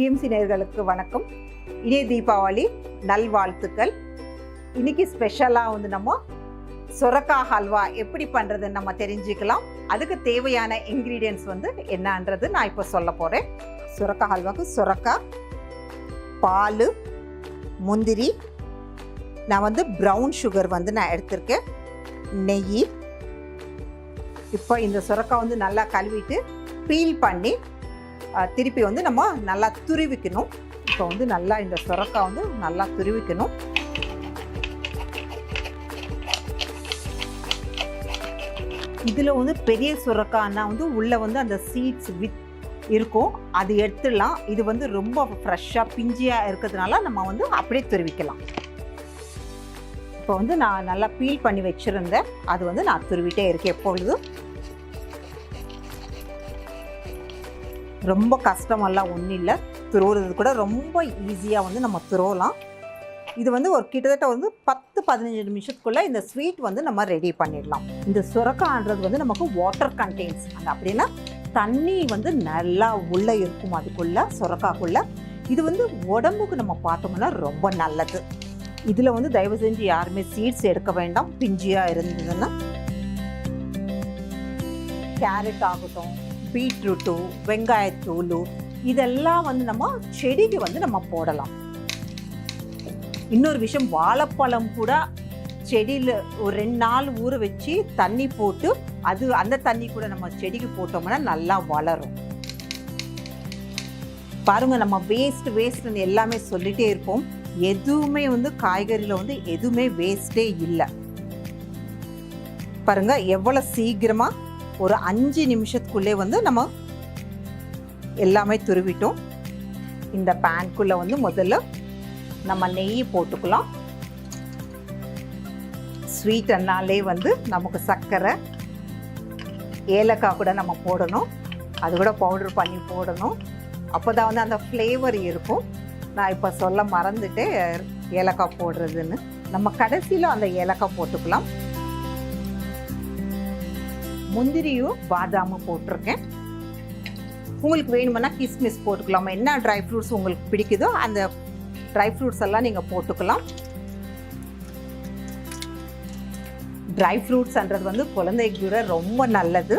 BMC நேர்களுக்கு வணக்கம். இனிய தீபாவளி நல்வாழ்த்துக்கள். இன்னைக்கு ஸ்பெஷலாக வந்து நம்ம சொரக்காய் ஹல்வா எப்படி பண்ணுறதுன்னு நம்ம தெரிஞ்சுக்கலாம். அதுக்கு தேவையான இன்க்ரீடியன்ஸ் வந்து என்னன்றது நான் இப்போ சொல்ல போகிறேன் சுரக்கா ஹல்வாக்கு சுரக்கா பால் முந்திரி. நான் வந்து ப்ரௌன் சுகர் வந்து நான் எடுத்திருக்கேன். நெய். இப்போ இந்த சுரக்காய் வந்து நல்லா கழுவிட்டு பீல் பண்ணி திருப்பி வந்து நம்ம நல்லா துருவிக்கணும். இப்போ வந்து நல்லா இந்த சுரக்காய் வந்து நல்லா துருவிக்கணும். இதில் வந்து பெரிய சுரக்காய்னா வந்து உள்ளே வந்து அந்த சீட்ஸ் வித் இருக்கும். அது எடுத்துடலாம். இது வந்து ரொம்ப ஃப்ரெஷ்ஷாக பிஞ்சியாக இருக்கிறதுனால நம்ம வந்து அப்படியே துருவிக்கலாம். இப்போ வந்து நான் நல்லா பீல் பண்ணி வச்சுருந்தேன். அது வந்து நான் துருவிட்டே இருக்கேன் எப்பொழுதும். ரொம்ப கஷ்டமெல்லாம் ஒன்றும் இல்லை துருவுறது கூட ரொம்ப ஈஸியாக வந்து நம்ம துருவலாம் இது வந்து ஒரு கிட்டத்தட்ட வந்து பத்து பதினஞ்சு நிமிஷத்துக்குள்ளே இந்த ஸ்வீட் வந்து நம்ம ரெடி பண்ணிடலாம். இந்த சுரக்கான்றது வந்து நமக்கு வாட்டர் கண்டெய்ன்ஸ் அந்த அப்படின்னா தண்ணி வந்து நல்லா உள்ளே இருக்கும் அதுக்குள்ளே சுரக்காக்குள்ளே. இது வந்து உடம்புக்கு நம்ம பார்த்தோம்னா ரொம்ப நல்லது. இதில் வந்து தயவு செஞ்சு யாருமே சீட்ஸ் எடுக்க வேண்டாம். பிஞ்சியாக இருந்ததுன்னா கேரட் ஆகட்டும் பீட்ரூட்டு வெங்காயத்தூள் இதெல்லாம் வந்து நம்ம செடிக்கு வந்து நம்ம போடலாம். இன்னொரு விஷயம் வாழைப்பழம் கூட செடியில் ஒரு ரெண்டு நாள் ஊற வச்சு தண்ணி போட்டு அது அந்த தண்ணி கூட நம்ம செடிக்கு போட்டோம்னா நல்லா வளரும். பாருங்க நம்ம வேஸ்ட் வேஸ்ட்னு எல்லாமே சொல்லிட்டே இருப்போம். எதுவுமே வந்து காய்கறியில் வந்து எதுவுமே வேஸ்டே இல்லை. பாருங்க எவ்வளோ சீக்கிரமாக ஒரு அஞ்சு நிமிஷத்துக்குள்ளே வந்து நம்ம எல்லாமே துருவிட்டோம். இந்த பேன்குள்ளே வந்து முதல்ல நம்ம நெய் போட்டுக்கலாம். ஸ்வீட்னாலே வந்து நமக்கு சர்க்கரை ஏலக்காய் கூட நம்ம போடணும். அது கூட பவுடர் பண்ணி போடணும். அப்போ தான் வந்து அந்த ஃப்ளேவர் இருக்கும். நான் இப்போ சொல்ல மறந்துட்டு ஏலக்காய் போடுறதுன்னு. நம்ம கடைசியில் அந்த ஏலக்காய் போட்டுக்கலாம். முந்திரியும் பாதாமும் போட்டிருக்கேன். உங்களுக்கு வேணுமென்னா கிஸ்மிஸ் போட்டுக்கலாம். என்ன ட்ரை ஃப்ரூட்ஸ் உங்களுக்கு பிடிக்குதோ அந்த ட்ரை ஃப்ரூட்ஸ் எல்லாம் நீங்கள் போட்டுக்கலாம். ட்ரை ஃப்ரூட்ஸ்ன்றது வந்து குழந்தைக்கு கூட ரொம்ப நல்லது.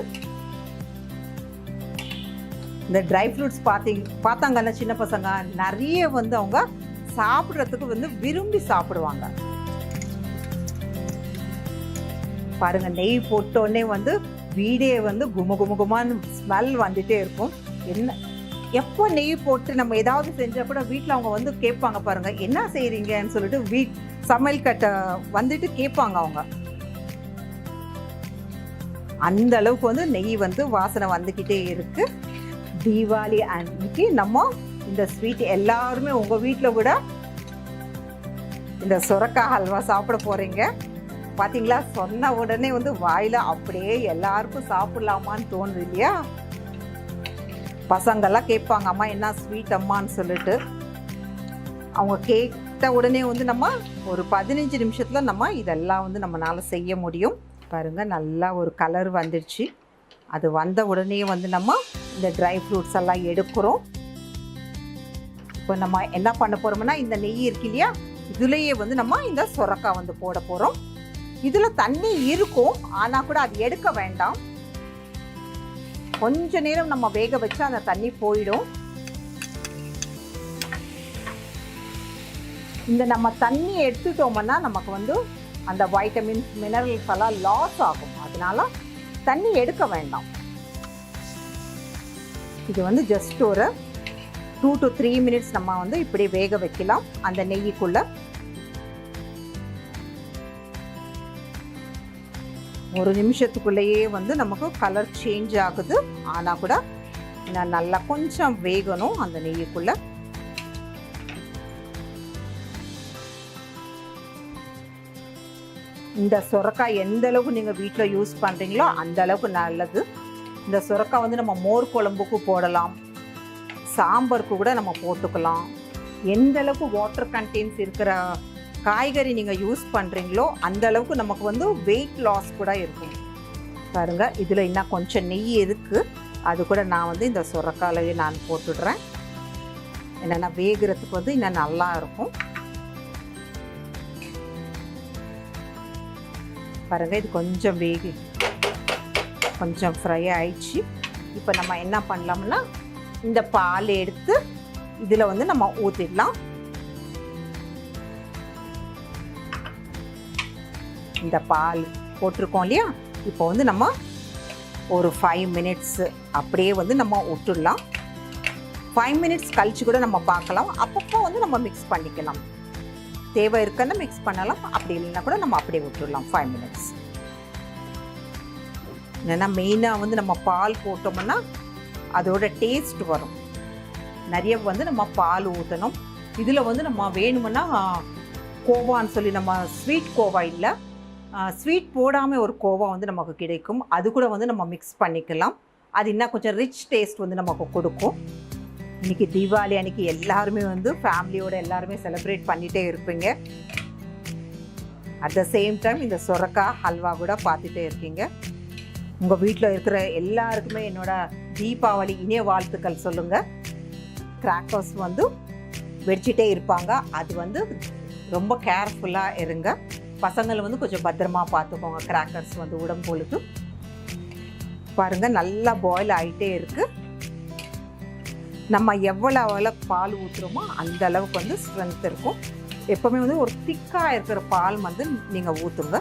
இந்த ட்ரை ஃப்ரூட்ஸ் பார்த்தீங்க பார்த்தாங்கன்னா சின்ன பசங்க நிறைய வந்து அவங்க சாப்பிட்றதுக்கு வந்து விரும்பி சாப்பிடுவாங்க. பாருங்க நெய் போட்டோடனே வந்து வீடே வந்து கும கும குமான்னு ஸ்மெல் வந்துட்டே இருக்கும். என்ன? எப்போ நெய் போட்டு நம்ம ஏதாவது செஞ்சால் கூட வீட்டில் அவங்க வந்து கேட்பாங்க பாருங்க என்ன செய்கிறீங்கன்னு சொல்லிட்டு வீட் சமையல் கட்டை வந்துட்டு கேட்பாங்க அவங்க. அந்த அளவுக்கு வந்து நெய் வந்து வாசனை வந்துக்கிட்டே இருக்கு. தீபாவளி அன்னைக்கு நம்ம இந்த ஸ்வீட் எல்லாருமே உங்கள் வீட்டில் கூட இந்த சுரக்காய் ஹல்வா சாப்பிட போகிறீங்க பார்த்தீங்களா சொன்ன உடனே வந்து வாயில் அப்படியே எல்லாருக்கும் சாப்பிட்லாமான்னு தோணுது இல்லையா? பசங்கள்லாம் கேட்பாங்க அம்மா என்ன ஸ்வீட் அம்மான்னு சொல்லிட்டு. அவங்க கேட்ட உடனே வந்து நம்ம ஒரு பதினஞ்சு நிமிஷத்தில் நம்ம இதெல்லாம் வந்து நம்மளால் செய்ய முடியும். பாருங்க நல்லா ஒரு கலர் வந்துடுச்சு. அது வந்த உடனே வந்து நம்ம இந்த ட்ரை ஃப்ரூட்ஸ் எல்லாம் எடுக்கிறோம். இப்போ நம்ம என்ன பண்ண போகிறோம்னா இந்த நெய் இருக்கு இல்லையா? இதுலேயே வந்து நம்ம இந்த சுரக்காய் வந்து போட போகிறோம் இதில் தண்ணி இருக்கும் ஆனால் கூட அது எடுக்க வேண்டாம். கொஞ்ச நேரம் நம்ம வேக வச்சு அந்த தண்ணி போயிடும். இந்த நம்ம தண்ணி எடுத்துட்டோம்னா நமக்கு வந்து அந்த வைட்டமின்ஸ் மினரல்ஸ் எல்லாம் லாஸ் ஆகும். அதனால தண்ணி எடுக்க வேண்டாம். இது வந்து ஜஸ்ட் ஒரு டூ டு த்ரீ மினிட்ஸ் நம்ம வந்து இப்படி வேக வைக்கலாம். அந்த நெய்யுக்குள்ள ஒரு நிமிஷத்துக்குள்ளேயே வந்து நமக்கு கலர் சேஞ்ச் ஆகுது. ஆனால் கூட நான் நல்லா கொஞ்சம் வேகணும் அந்த நெய்யுக்குள்ள. இந்த சுரக்காய் எந்த அளவுக்கு நீங்கள் வீட்டில் யூஸ் பண்ணுறீங்களோ அந்த அளவுக்கு நல்லது. இந்த சுரக்காய் வந்து நம்ம மோர் குழம்புக்கு போடலாம். சாம்பாருக்கு கூட நம்ம போட்டுக்கலாம். எந்த அளவுக்கு வாட்டர் கண்டெய்ன்ஸ் இருக்கிற காய்கறி நீங்கள் யூஸ் பண்ணுறீங்களோ அந்த அளவுக்கு நமக்கு வந்து வெயிட் லாஸ் கூட இருக்கும். பாருங்க இதில் இன்னும் கொஞ்சம் நெய் இருக்குது அது கூட நான் வந்து இந்த சுரக்காலையே நான் போட்டுடுறேன். என்னென்னா வேகிறதுக்கு வந்து இன்னும் நல்லா இருக்கும். பாருங்க இது கொஞ்சம் வேகி கொஞ்சம் ஃப்ரை ஆயிடுச்சு. இப்போ நம்ம என்ன பண்ணலாம்னா இந்த பால் எடுத்து இதில் வந்து நம்ம ஊற்றிடலாம் இந்த பால் போட்டிருக்கோம் இல்லையா? இப்போ வந்து நம்ம ஒரு ஃபைவ் மினிட்ஸ் அப்படியே வந்து நம்ம விட்டுடலாம். ஃபைவ் மினிட்ஸ் கழிச்சு கூட நம்ம பார்க்கலாம். அப்பப்போ வந்து நம்ம மிக்ஸ் பண்ணிக்கலாம். தேவை இருக்குன்னு மிக்ஸ் பண்ணலாம். அப்படி இல்லைன்னா கூட நம்ம அப்படியே விட்டுடலாம் ஃபைவ் மினிட்ஸ் ஏன்னா மெயினாக வந்து நம்ம பால் போட்டோம்னா அதோட டேஸ்ட் வரும். நிறைய வந்து நம்ம பால் ஊற்றணும் இதில் வந்து நம்ம வேணுமுன்னா கோவான்னு சொல்லி நம்ம ஸ்வீட் கோவா இல்லை ஸ்வீட் போடாமல் ஒரு கோவா வந்து நமக்கு கிடைக்கும். அது கூட வந்து நம்ம மிக்ஸ் பண்ணிக்கலாம். அது இன்னும் கொஞ்சம் ரிச் டேஸ்ட் வந்து நமக்கு கொடுக்கும். இன்னைக்கு தீபாவளி அன்னைக்கு எல்லாருமே வந்து ஃபேமிலியோடு எல்லாருமே செலிப்ரேட் பண்ணிகிட்டே இருப்பீங்க. அட் த சேம் டைம் இந்த சொரக்காய் ஹல்வா கூட பார்த்துட்டே இருக்கீங்க. உங்கள் வீட்டில் இருக்கிற எல்லாருக்குமே என்னோடய தீபாவளி இனிய வாழ்த்துக்கள் சொல்லுங்கள் கிராக்கர்ஸ் வந்து வெடிச்சிட்டே இருப்பாங்க. அது வந்து ரொம்ப கேர்ஃபுல்லாக இருங்க. பசங்களை வந்து கொஞ்சம் பத்திரமா பார்த்துக்கோங்க. கிராக்கர்ஸ் வந்து உடம்பொழுது பாருங்கள் நல்லா பாயில் ஆகிட்டே இருக்குது நம்ம எவ்வளோ எவ்வளோ பால் ஊற்றுறோமோ அந்த அளவுக்கு வந்து ஸ்ட்ரென்த் இருக்கும். எப்போவுமே வந்து ஒரு திக்காக இருக்கிற பால் வந்து நீங்கள் ஊற்றுங்க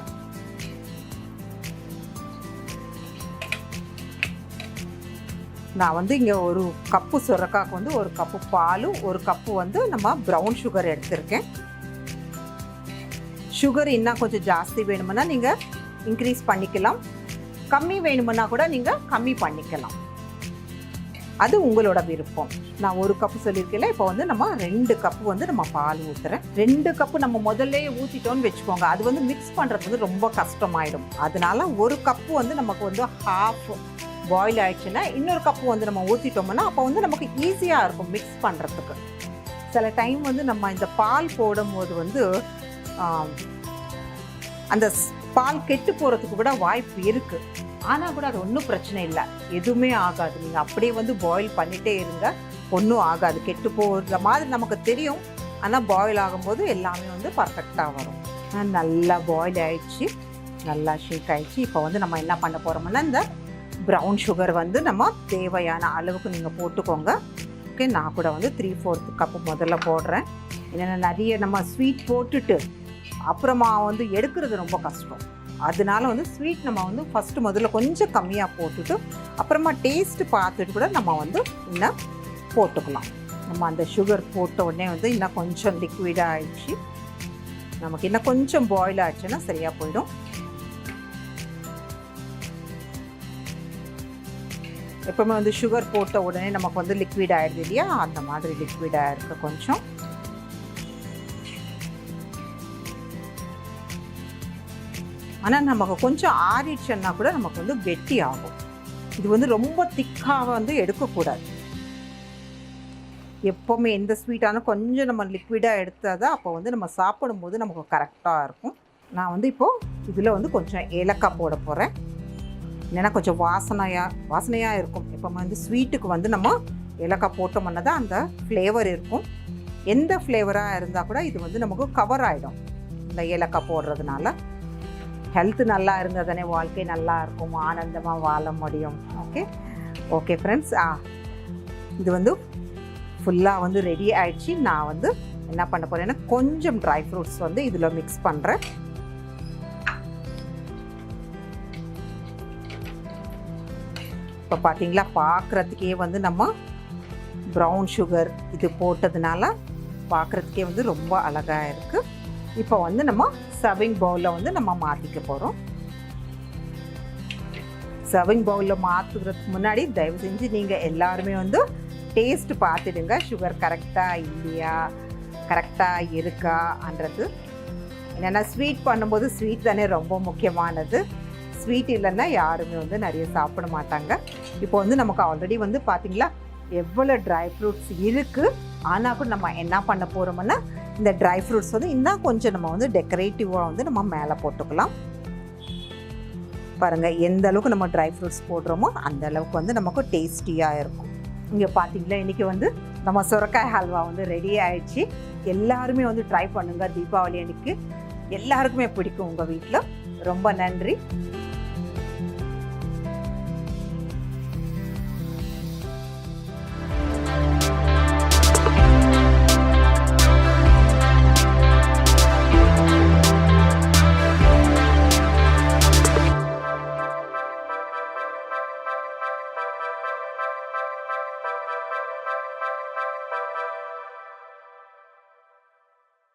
நான் வந்து இங்கே ஒரு கப்பு சுரக்காக்கு வந்து ஒரு கப்பு பாலும் ஒரு கப்பு வந்து நம்ம ப்ரௌன் சுகர் எடுத்திருக்கேன். சுகர் இன்னும் கொஞ்சம் ஜாஸ்தி வேணுமுன்னா நீங்கள் இன்க்ரீஸ் பண்ணிக்கலாம். கம்மி வேணுமுன்னா கூட நீங்கள் கம்மி பண்ணிக்கலாம். அது உங்களோட விருப்பம். நான் ஒரு கப்பு சொல்லியிருக்கேன் இப்போ வந்து நம்ம ரெண்டு கப்பு வந்து நம்ம பால் ஊற்றுறேன் ரெண்டு கப்பு நம்ம முதல்ல ஊற்றிட்டோன்னு வச்சுக்கோங்க. அது வந்து மிக்ஸ் பண்ணுறது வந்து ரொம்ப கஷ்டமாயிடும். அதனால ஒரு கப்பு வந்து நமக்கு வந்து ஹாஃப் பாயில் ஆயிடுச்சுன்னா இன்னொரு கப்பு வந்து நம்ம ஊற்றிட்டோம்னா அப்போ வந்து நமக்கு ஈஸியாக இருக்கும் மிக்ஸ் பண்ணுறதுக்கு சில டைம் வந்து நம்ம இந்த பால் போடும்போது வந்து அந்த பால் கெட்டு போகிறதுக்கு கூட வாய்ப்பு இருக்குது ஆனால் கூட அது ஒன்றும் பிரச்சனை இல்லை. எதுவுமே ஆகாது. நீங்கள் அப்படியே வந்து பாயில் பண்ணிகிட்டே இருங்க. ஒன்றும் ஆகாது. கெட்டு போகிற மாதிரி நமக்கு தெரியும். ஆனால் பாயில் ஆகும்போது எல்லாமே வந்து பர்ஃபெக்டாக வரும். நல்லா பாயில் ஆயிடுச்சு. நல்லா ஷேக் ஆயிடுச்சு. இப்போ வந்து நம்ம என்ன பண்ண போகிறோம்னா இந்த ப்ரௌன் சுகர் வந்து நம்ம தேவையான அளவுக்கு நீங்கள் போட்டுக்கோங்க. ஓகே நான் கூட வந்து த்ரீ ஃபோர்த்து கப்பு முதல்ல போடுறேன். என்னென்ன நிறைய நம்ம ஸ்வீட் போட்டுட்டு அப்புறமா வந்து எடுக்கிறது ரொம்ப கஷ்டம். அதனால வந்து ஸ்வீட் நம்ம வந்து ஃபஸ்ட்டு முதல்ல கொஞ்சம் கம்மியாக போட்டுட்டு அப்புறமா டேஸ்ட்டு பார்த்துட்டு கூட நம்ம வந்து இன்னும் போட்டுக்கலாம். நம்ம அந்த சுகர் போட்ட உடனே வந்து இன்னும் கொஞ்சம் லிக்விடாக ஆயிடுச்சு. நமக்கு இன்னும் கொஞ்சம் பாயில் ஆச்சுன்னா சரியாக போயிடும். எப்பவுமே வந்து சுகர் போட்ட உடனே நமக்கு வந்து லிக்விட் ஆயிடுது இல்லையா? அந்த மாதிரி லிக்விடாக இருக்க கொஞ்சம். ஆனால் நமக்கு கொஞ்சம் ஆறிடுச்சுன்னா கூட நமக்கு வந்து வெட்டி ஆகும் இது வந்து ரொம்ப திக்காக வந்து எடுக்கக்கூடாது. எப்போவுமே எந்த ஸ்வீட்டான கொஞ்சம் நம்ம லிக்விடாக எடுத்தால் தான் அப்போ வந்து நம்ம சாப்பிடும்போது நமக்கு கரெக்டாக இருக்கும். நான் வந்து இப்போது இதில் வந்து கொஞ்சம் ஏலக்காய் போட போகிறேன் இல்லைன்னா கொஞ்சம் வாசனையாக வாசனையாக இருக்கும். இப்போ வந்து ஸ்வீட்டுக்கு வந்து நம்ம ஏலக்காய் போட்டோம்னா தான் அந்த ஃப்ளேவர் இருக்கும். எந்த ஃப்ளேவராக இருந்தால் கூட இது வந்து நமக்கு கவர் ஆகிடும் இந்த ஏலக்காய் போடுறதுனால. ஹெல்த் நல்லா இருந்தால் தானே வாழ்க்கை நல்லா இருக்கும் ஆனந்தமாக வாழ முடியும். ஓகே ஓகே ஃப்ரெண்ட்ஸ் ஆ இது வந்து ஃபுல்லாக வந்து ரெடி ஆகிடுச்சு நான் வந்து என்ன பண்ண போகிறேன்னா கொஞ்சம் ட்ரை ஃப்ரூட்ஸ் வந்து இதில் மிக்ஸ் பண்ணுறேன் இப்போ பார்த்தீங்களா பார்க்குறதுக்கே வந்து நம்ம ப்ரௌன் சுகர் இது போட்டதுனால பார்க்குறதுக்கே வந்து ரொம்ப அழகாக இருக்குது இப்போ வந்து நம்ம சர்விங் பவுலில் வந்து நம்ம மாற்றிக்க போகிறோம் சர்விங் பவுலில் மாற்றுறதுக்கு முன்னாடி தயவு செஞ்சு நீங்கள் எல்லாருமே வந்து டேஸ்ட் பார்த்துடுங்க. சுகர் கரெக்டாக இல்லையா? கரெக்டாக இருக்கான்றது என்னென்னா ஸ்வீட் பண்ணும்போது ஸ்வீட் தானே ரொம்ப முக்கியமானது. ஸ்வீட் இல்லைன்னா யாருமே வந்து நிறைய சாப்பிட மாட்டாங்க. இப்போ வந்து நமக்கு ஆல்ரெடி வந்து பார்த்தீங்களா எவ்வளோ ட்ரை ஃப்ரூட்ஸ் இருக்குது ஆனால் கூட நம்ம என்ன பண்ண போகிறோம்னா இந்த ட்ரை ஃப்ரூட்ஸ் வந்து இன்னும் கொஞ்சம் நம்ம வந்து டெக்கரேட்டிவாக வந்து நம்ம மேலே போட்டுக்கலாம். பாருங்கள் எந்த அளவுக்கு நம்ம ட்ரை ஃப்ரூட்ஸ் போடுறோமோ அந்த அளவுக்கு வந்து நமக்கு டேஸ்டியாக இருக்கும். இங்கே பார்த்தீங்களா இன்றைக்கி வந்து நம்ம சுரக்காய் ஹல்வா வந்து ரெடி ஆயிடுச்சு. எல்லாருமே வந்து ட்ரை பண்ணுங்கள் தீபாவளி அன்னைக்கு. எல்லாருக்குமே பிடிக்கும் உங்கள் வீட்டில் ரொம்ப நன்றி.